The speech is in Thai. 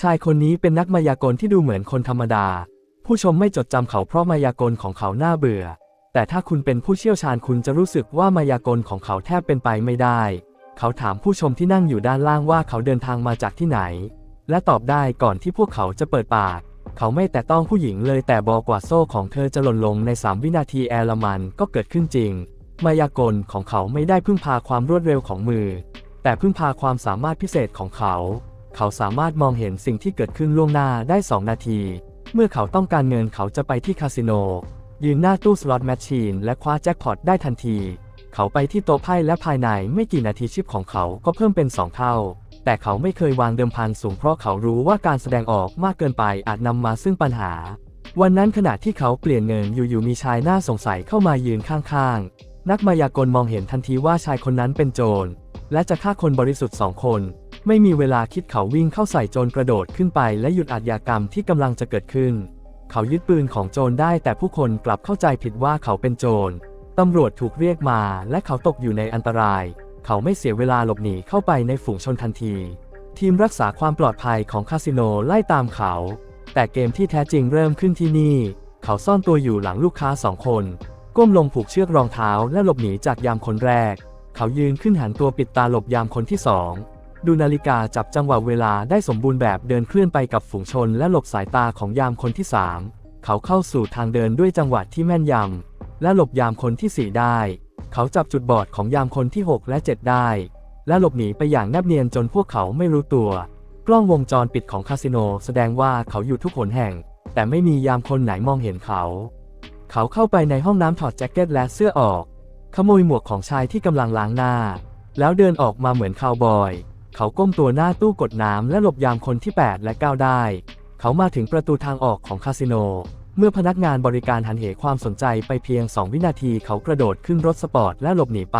ชายคนนี้เป็นนักมายากลที่ดูเหมือนคนธรรมดา ผู้ชมไม่จดจำเขาเพราะมายากลของเขาน่าเบื่อ แต่ถ้าคุณเป็นผู้เชี่ยวชาญคุณจะรู้สึกว่ามายากลของเขาแทบเป็นไปไม่ได้ เขาถามผู้ชมที่นั่งอยู่ด้านล่างว่าเขาเดินทางมาจากที่ไหน และตอบได้ก่อนที่พวกเขาจะเปิดปาก เขาไม่แต่ต้องผู้หญิงเลยแต่บอกว่าโซ่ของเธอจะหล่นลงใน 3 วินาทีแอร์ลมันก็เกิดขึ้นจริง มายากลของเขาไม่ได้พึ่งพาความรวดเร็วของมือ แต่พึ่งพาความสามารถพิเศษของเขา เขาสามารถมองเห็นสิ่งที่เกิดขึ้นล่วงหน้าได้ 2 นาที เมื่อเขาต้องการเงินเขาจะไปที่คาสิโน ยืนหน้าตู้สล็อตแมชชีนและคว้าแจ็คพอตได้ทันที เขาไปที่โต๊ะไพ่และภายในไม่กี่นาทีชิปของเขาก็เพิ่มเป็น 2 เท่า แต่เขาไม่เคยวางเดิมพันสูงเพราะเขารู้ว่าการแสดงออกมากเกินไปอาจนำมาซึ่งปัญหา วันนั้นขณะที่เขาเปลี่ยนเงินอยู่ๆมีชายหน่าสงสัยเข้ามายืนข้างๆ นักมายากลมองเห็นทันทีว่าชายคนนั้นเป็นโจรและจะฆ่าคนบริสุทธิ์สองคน ไม่มีเวลาคิดเขาวิ่งเข้าใส่โจรกระโดดขึ้นไปและหยุดอาชญากรรมที่กำลังจะเกิดขึ้น เขายึดปืนของโจรได้แต่ผู้คนกลับเข้าใจผิดว่าเขาเป็นโจรตำรวจถูกเรียกมาและเขาตกอยู่ในอันตราย เขาไม่เสียเวลาหลบหนีเข้าไปในฝูงชนทันที ทีมรักษาความปลอดภัยของคาสิโนไล่ตามเขา แต่เกมที่แท้จริงเริ่มขึ้นที่นี่ เขาซ่อนตัวอยู่หลังลูกค้าสองคน ก้มลงผูกเชือกรองเท้าและหลบหนีจากยามคนแรก เขายืนขึ้นหันตัวปิดตาหลบยามคนที่สอง ดูนาฬิกาจับจังหวะเวลาได้สมบูรณ์แบบเดินเคลื่อนไปกับฝูงชนและหลบสายตาของยามคนที่สามเขาเข้าสู่ทางเดินด้วยจังหวะที่แม่นยำและหลบยามคนที่สี่ได้ เขาจับจุดบอดของยามคนที่ 6 และ 7 ได้ และหลบหนีไปอย่างแนบเนียนจนพวกเขาไม่รู้ตัว กล้องวงจรปิดของคาสิโนแสดงว่าเขาอยู่ทุกหนแห่ง แต่ไม่มียามคนไหนมองเห็นเขา เขาเข้าไปในห้องน้ำถอดแจ็คเก็ตและเสื้อออก ขโมยหมวกของชายที่กำลังล้างหน้า แล้วเดินออกมาเหมือนคาวบอย เขาก้มตัวหน้าตู้กดน้ำและหลบยามคนที่ 8 และ 9 ได้ เขามาถึงประตูทางออกของคาสิโน เมื่อพนักงานบริการหันเหความสนใจไปเพียง 2 วินาทีเขากระโดดขึ้นรถสปอร์ตและหลบหนีไป